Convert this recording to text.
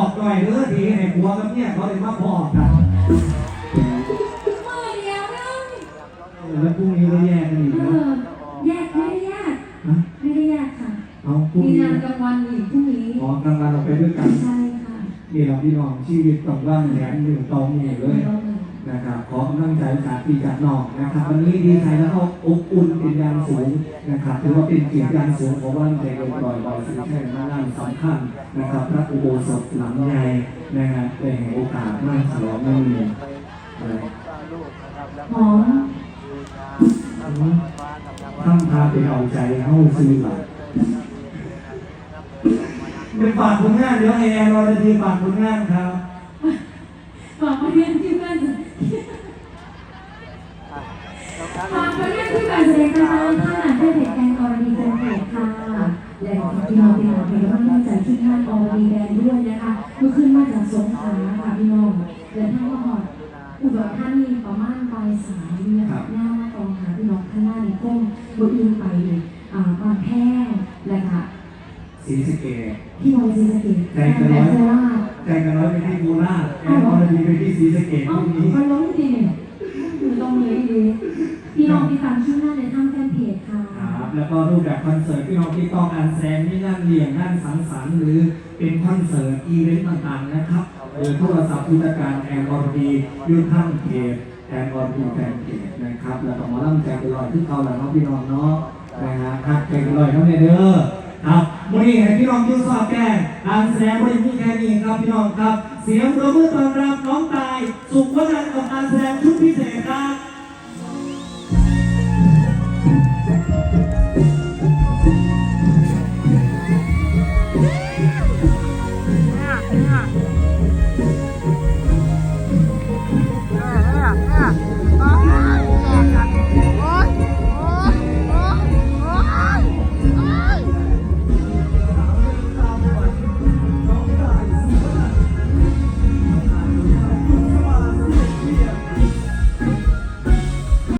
อกหน่อยเด้อทีในครัวกับเนี่ยเขาเลยมาพอกกันมือเดียวนึงแล้วพรุ่งนี้ก็แยกกันอีกเอนะอแยกไม่ได้แยกฮะไม่ได้แยกค่ะ เอาพรุ่งมีนี้งานกลางวันอีกพรุ่งนี้ ออกกลางวันเราไปด้วยกันใช่ค่ะนี่เราพี่น้องชีวิตต้องว่างแหนหนึ่งตองหนึ่งเลยต้องมี นะครับขอกำลังใจจากพี่จากน้องนะครับวันนี้ดีใจแล้วก็อบอุ่นเป็นอย่างสูงนะครับถือว่าเป็นเกียรติอย่างสูงของวันใจลอยลอยลอยสิ่งแช่งานสำคัญนะครับ พระอุโบสถหลังใหญ่นะฮะได้ให้โอกาสมาฉลองนั่นเองอะไรหอมทำพาไปเอาใจเข้าซื้อหลักเป็นฝากผลงานเดี๋ยวให้แอนรอทีฝากผลงานครับฝากมาเรียนที่บ้านฝากมาเรียนที่ การแสดงการท่านอ่านได้เพจแอนอรดีแฟนเพจค่ะ และขอพี่น้องพี่น้องพี่น้องมั่นใจที่ท่านอรดีแบนด้วยนะคะเมื่อขึ้นมาจากสงขลาค่ะพี่น้องเดินทางมาหอดอุดรธานีประมาณปลายสายเนี่ยค่ะหน้ามากองหาพี่น้องข้างหน้านี่ก้มบนอื่นไปอ่าบางแพร่และค่ะสีสะเกตพี่น้องศรีสะเกษใจกันร้อยโคราชใจกันร้อยไปที่โคราชแอนรอทีไปที่สีสะเกตพเอ้ารุ่งนี้ มันล้มดีเนี่ยอยู่ตรงนี้ดี พี่น้องที่ฟังชื่อหน้าในทางแฟนเพจค่ะ ครับแล้วก็รูปแบบคอนเสิร์ตพี่น้องที่ต้องการแสดงนี่นั่นเลี้ยงนั่นสังสรรค์หรือเป็นคอนเสิร์ตอีเวนต์ต่างๆนะครับหรือโทรศัพท์พุทธการแอนอรดียูทั้งเพจแอนอรดีแฟนเพจนะครับ แล้วก็หมาล่ำใจกันลอยที่เขาและเนาะพี่น้องเนาะนะฮะทักใจกันลอยทั้งในเด้อครับวันนี้ให้พี่น้องยูสอบแก่การแสดงบริมีแค่นี้ครับพี่น้องครับ เสียงปรบมือต้อนรับน้องตาย สุขวัฒน์กับการแสดงชุดพิเศษ 行啊。